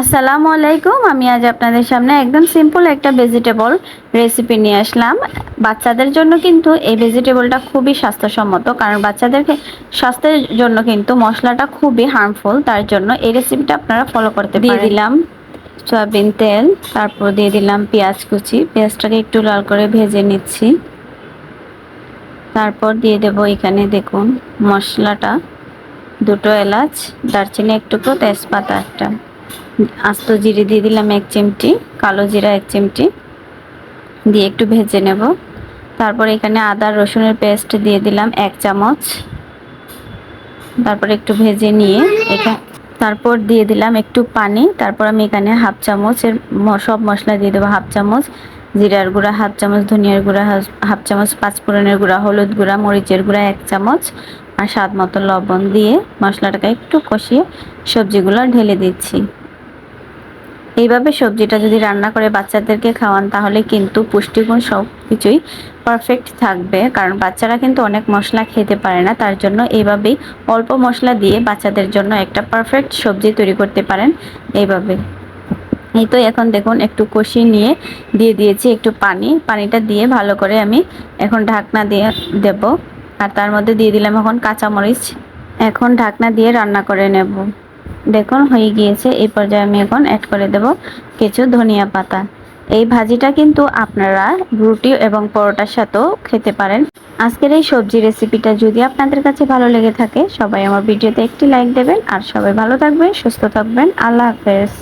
আসসালামু আলাইকুম। আমি আজ আপনাদের সামনে একদম সিম্পল একটা ভেজিটেবল রেসিপি নিয়ে আসলাম। বাচ্চাদের জন্য কিন্তু এই ভেজিটেবলটা খুবই স্বাস্থ্যসম্মত কারণ বাচ্চাদেরকে স্বাস্থ্যের জন্য কিন্তু মশলাটা খুবই হার্মফুল তার জন্য এই রেসিপিটা আপনারা ফলো করতে দিয়ে দিলাম সয়াবিন তেল তারপর দিয়ে দিলাম পেঁয়াজ কুচি। পেঁয়াজটাকে একটু লাল করে ভেজে নিচ্ছি। তারপর দিয়ে দেব এখানে দেখুন মশলাটা। দুটো এলাচ দারচিনি একটুকু তেজপাতা একটা। আস্ত জিরে দিয়ে দিলাম এক চিমটি, কালো জিরা এক চিমটি। দিয়ে একটু ভেজে নেব। তারপর এখানে আদা, রসুনের পেস্ট দিয়ে দিলাম এক চামচ। তারপর একটু ভেজে নিয়ে এখানে তারপর দিয়ে দিলাম একটু পানি। তারপর আমি এখানে হাফ চামচের সব মশলা দিয়ে দেবো হাফ চামচ জিরার গুঁড়া, হাফ চামচ ধনিয়ার গুঁড়া, হাফ চামচ পাঁচফোড়নের গুঁড়া, হলুদ গুঁড়া, মরিচের গুঁড়া এক চামচ আর স্বাদ মতো লবণ দিয়ে মশলাটাকে একটু কষিয়ে সবজিগুলো ঢেলে দিচ্ছি। এইভাবে সবজিটা যদি রান্না করে বাচ্চাদেরকে খাওয়ান, তাহলে কিন্তু পুষ্টিগুণ সব কিছুই পারফেক্ট থাকবে। কারণ বাচ্চারা কিন্তু অনেক মশলা খেতে পারে না, তার জন্য এইভাবেই অল্প মশলা দিয়ে বাচ্চাদের জন্য একটা পারফেক্ট সবজি তৈরি করতে পারেন এইভাবে। এই তো এখন দেখুন, একটু কষি নিয়ে দিয়ে দিয়েছি একটু পানি। পানিটা দিয়ে ভালো করে আমি এখন ঢাকনা দিয়ে দেব। আর তার মধ্যে দিয়ে দিলাম এখন কাঁচামরিচ। এখন ঢাকনা দিয়ে রান্না করে নেব। দেখুন, হয়ে গিয়েছে। এই পর্যায়ে আমি এখন অ্যাড করে দেব কিছু ধনিয়া পাতা। এই ভাজিটা কিন্তু আপনারা রুটি এবং পরোটার সাথেও খেতে পারেন। আজকের এই সবজি রেসিপিটা যদি আপনাদের কাছে ভালো লেগে থাকে, সবাই আমার ভিডিওতে একটি লাইক দেবেন। আর সবাই ভালো থাকবেন, সুস্থ থাকবেন। আল্লাহ হাফেজ।